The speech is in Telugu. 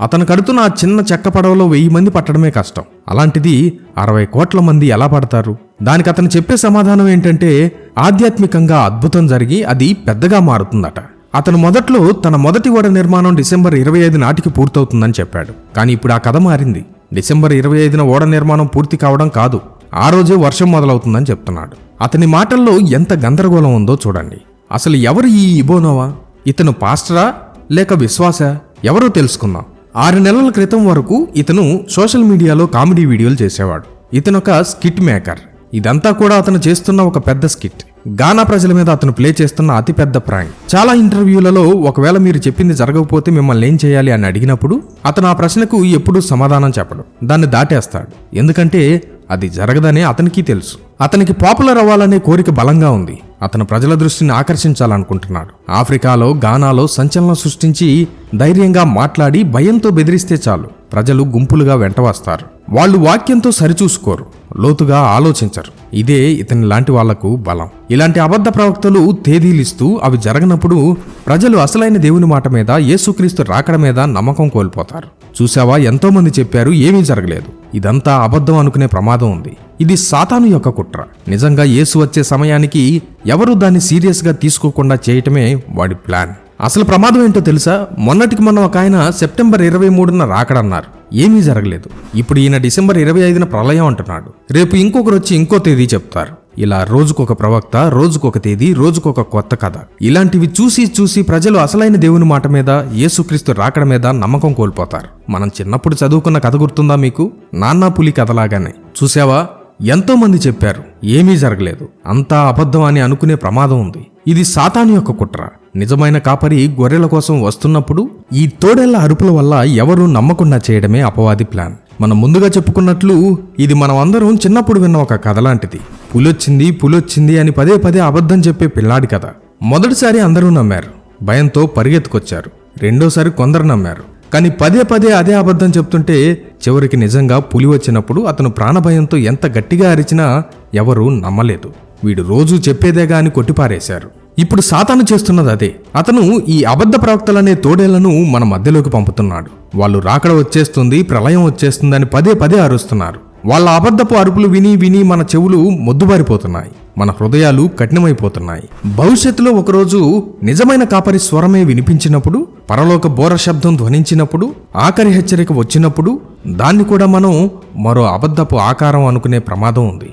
అతను కడుతున్న ఆ చిన్న చెక్క పడవలో వెయ్యి మంది పట్టడమే కష్టం. అలాంటిది అరవై కోట్ల మంది ఎలా పడతారు? దానికి అతను చెప్పే సమాధానం ఏంటంటే ఆధ్యాత్మికంగా అద్భుతం జరిగి అది పెద్దగా మారుతుందట. అతను మొదట్లో తన మొదటి ఓడ నిర్మాణం డిసెంబర్ ఇరవై ఐదు నాటికి పూర్తవుతుందని చెప్పాడు. కానీ ఇప్పుడు ఆ కథ మారింది. డిసెంబర్ ఇరవై ఐదున ఓడ నిర్మాణం పూర్తి కావడం కాదు. ఆ రోజే వర్షం మొదలవుతుందని చెప్తున్నాడు. అతని మాటల్లో ఎంత గందరగోళం ఉందో చూడండి. అసలు ఎవరు ఈ ఇబోనోవా? ఇతను పాస్టరా లేక విశ్వాస? ఎవరో తెలుసుకుందాం. ఆరు నెలల క్రితం వరకు ఇతను సోషల్ మీడియాలో కామెడీ వీడియోలు చేసేవాడు. ఇతను ఒక స్కిట్ మేకర్. ఇదంతా కూడా అతను చేస్తున్న ఒక పెద్ద స్కిట్. గానా ప్రజల మీద అతను ప్లే చేస్తున్న అతిపెద్ద ప్రాంక్. చాలా ఇంటర్వ్యూలలో ఒకవేళ మీరు చెప్పింది జరగకపోతే మిమ్మల్ని ఏం చేయాలి అని అడిగినప్పుడు అతను ఆ ప్రశ్నకు ఎప్పుడూ సమాధానం చెప్పడు. దాన్ని దాటేస్తాడు. ఎందుకంటే అది జరగదనే అతనికి తెలుసు. అతనికి పాపులర్ అవ్వాలనే కోరిక బలంగా ఉంది. అతను ప్రజల దృష్టిని ఆకర్షించాలనుకుంటున్నాడు. ఆఫ్రికాలో గానాలో సంచలనం సృష్టించి ధైర్యంగా మాట్లాడి భయంతో బెదిరిస్తే చాలు. ప్రజలు గుంపులుగా వెంట వస్తారు. వాళ్ళు వాక్యంతో సరిచూసుకోరు. లోతుగా ఆలోచించరు. ఇదే ఇతని లాంటి వాళ్ళకు బలం. ఇలాంటి అబద్ధ ప్రవక్తలు తేదీలిస్తూ అవి జరగనప్పుడు ప్రజలు అసలైన దేవుని మాట మీద యేసుక్రీస్తు రాకడ మీద నమ్మకం కోల్పోతారు. చూసావా ఎంతో మంది చెప్పారు ఏమీ జరగలేదు. ఇదంతా అబద్ధం అనుకునే ప్రమాదం ఉంది. ఇది సాతాను యొక్క కుట్ర. నిజంగా యేసు వచ్చే సమయానికి ఎవరు దాన్ని సీరియస్గా తీసుకోకుండా చేయటమే వాడి ప్లాన్. అసలు ప్రమాదం ఏంటో తెలుసా? మొన్నటికి మొన్న ఒక ఆయన సెప్టెంబర్ ఇరవై మూడున రాకడన్నారు. ఏమీ జరగలేదు. ఇప్పుడు ఈయన డిసెంబర్ ఇరవై ఐదున ప్రళయం అంటున్నాడు. రేపు ఇంకొకరు వచ్చి ఇంకో తేదీ చెప్తారు. ఇలా రోజుకొక ప్రవక్త రోజుకొక తేదీ రోజుకొక కొత్త కథ. ఇలాంటివి చూసి చూసి ప్రజలు అసలైన దేవుని మాట మీద యేసుక్రీస్తు రాకడ మీద నమ్మకం కోల్పోతారు. మనం చిన్నప్పుడు చదువుకున్న కథ గుర్తుందా మీకు? నాన్నా పులి కథలాగానే. చూసావా ఎంతో మంది చెప్పారు ఏమీ జరగలేదు. అంతా అబద్ధం అని అనుకునే ప్రమాదం ఉంది. ఇది సాతాను యొక్క కుట్ర. నిజమైన కాపరి గొర్రెల కోసం వస్తున్నప్పుడు ఈ తోడేళ్ళ అరుపుల వల్ల ఎవరూ నమ్మకుండా చేయడమే అపవాది ప్లాన్. మనం ముందుగా చెప్పుకున్నట్లు ఇది మనం అందరం చిన్నప్పుడు విన్న ఒక కథ లాంటిది. పులొచ్చింది పులొచ్చింది అని పదే పదే అబద్ధం చెప్పే పిల్లాడి కథ. మొదటిసారి అందరూ నమ్మారు. భయంతో పరిగెత్తుకొచ్చారు. రెండోసారి కొందరు నమ్మారు. కానీ పదే పదే అదే అబద్ధం చెప్తుంటే చివరికి నిజంగా పులి వచ్చినప్పుడు అతను ప్రాణభయంతో ఎంత గట్టిగా అరిచినా ఎవరూ నమ్మలేదు. వీడు రోజూ చెప్పేదేగా అని కొట్టిపారేశారు. ఇప్పుడు సాతాను చేస్తున్నది అదే. అతను ఈ అబద్ధ ప్రవక్తలనే తోడేళ్ళను మన మధ్యలోకి పంపుతున్నాడు. వాళ్ళు రాకడ వచ్చేస్తుంది ప్రళయం వచ్చేస్తుందని పదే పదే అరుస్తున్నారు. వాళ్ళ అబద్ధపు అరుపులు విని విని మన చెవులు మొద్దుబారిపోతున్నాయి. మన హృదయాలు కఠినమైపోతున్నాయి. భవిష్యత్తులో ఒకరోజు నిజమైన కాపరి స్వరమే వినిపించినప్పుడు పరలోక బోర శబ్దం ధ్వనించినప్పుడు ఆఖరి హెచ్చరిక వచ్చినప్పుడు దాన్ని కూడా మనం మరో అబద్ధపు ఆకారం అనుకునే ప్రమాదం ఉంది.